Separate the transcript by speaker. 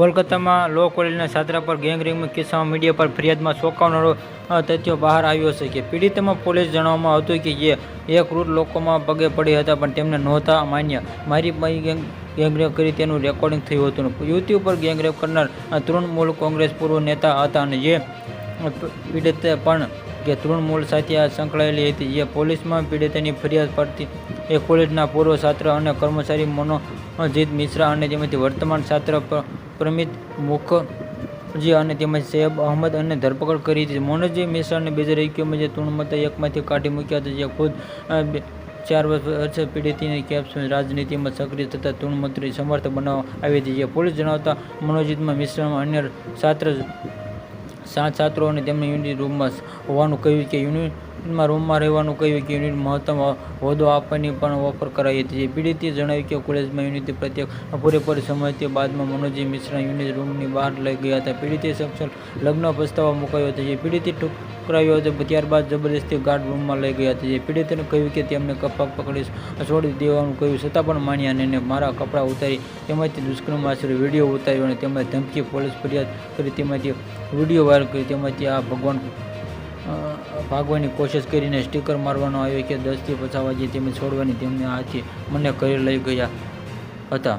Speaker 1: કોલકાતામાં લો કોલેજના છાત્રા પર ગેંગરેંગના કિસ્સામાં મીડિયા પર ફરિયાદમાં ચોંકાવનારો તથ્યો બહાર આવ્યો છે કે પીડિતમાં પોલીસ જણાવવામાં હતું કે જે એક ક્રૂર લોકોમાં પગે પડી હતા પણ તેમને નહોતા માન્યા. મારી ગેંગ ગેંગરેપ કરી તેનું રેકોર્ડિંગ થયું હતું. યુવતી ઉપર ગેંગરેપ કરનાર તૃણમૂલ કોંગ્રેસ પૂર્વ નેતા હતા અને જે પીડિત પણ કે તૃણમૂલ સાથે આ સંકળાયેલી હતી. જે પોલીસમાં પીડિતાની ફરિયાદ પડતી. એ કોલેજના પૂર્વ છાત્ર અને કર્મચારી મનોજીત મિશ્રા અને તેમાંથી વર્તમાન છાત્ર પ્ર- પ્રમિત મુખર્જી અને તેમજ સૈયબ અહમદ અને ધરપકડ કરી હતી. મોનજી મિશ્રાને બેજરાઈઓમાં જે તૃણમૂલ એકમાંથી કાઢી મૂક્યા હતા. જે ખુદ બે- ચાર વર્ષ પીડિતની કેપ્સ રાજનીતિમાં સક્રિય થતા તૃણમંત્રી સમર્થ બનાવવા આવી હતી. જે પોલીસ જણાવતા મનોજીતમાં મિશ્રામાં અન્ય છાત્ર સાત છાત્રો અને તેમની યુનિટ રૂમમાં હોવાનું કહ્યું કે યુનિટમાં રૂમમાં રહેવાનું કહ્યું કે યુનિટ મહત્તમ હોદ્દો આપવાની પણ ઓફર કરાઈ હતી. પીડિતે જણાવ્યું કે કોલેજમાં યુનિટ પ્રત્યેક પૂરેપૂરી સમજતી બાદમાં મનોજી મિશ્રા યુનિટ રૂમની બહાર લઈ ગયા હતા. પીડિતે સક્ષમ લગ્ન પ્રસ્તાવ મુકાયો હતો, જે પીડિતે ટુકરાયો હતો. ત્યારબાદ જબરદસ્તી ગાર્ડ રૂમમાં લઈ ગયા હતા. જે પીડિતને કહ્યું કે તેમને કપાક પકડી છોડી દેવાનું કહ્યું છતાં પણ માન્યા અને મારા કપડાં ઉતારી તેમાંથી દુષ્કર્મ આશરે વીડિયો ઉતાર્યો અને તેમાં ધમકી, પોલીસ ફરિયાદ કરી, તેમાંથી વીડિયો વાયરલ કરી, તેમાંથી આ ભગવાન ભાગવાની કોશિશ કરીને સ્ટીકર મારવાનો આવ્યો કે દસથી વાગે તેમને છોડવાની તેમને હાથે મને ઘરે લઈ ગયા હતા.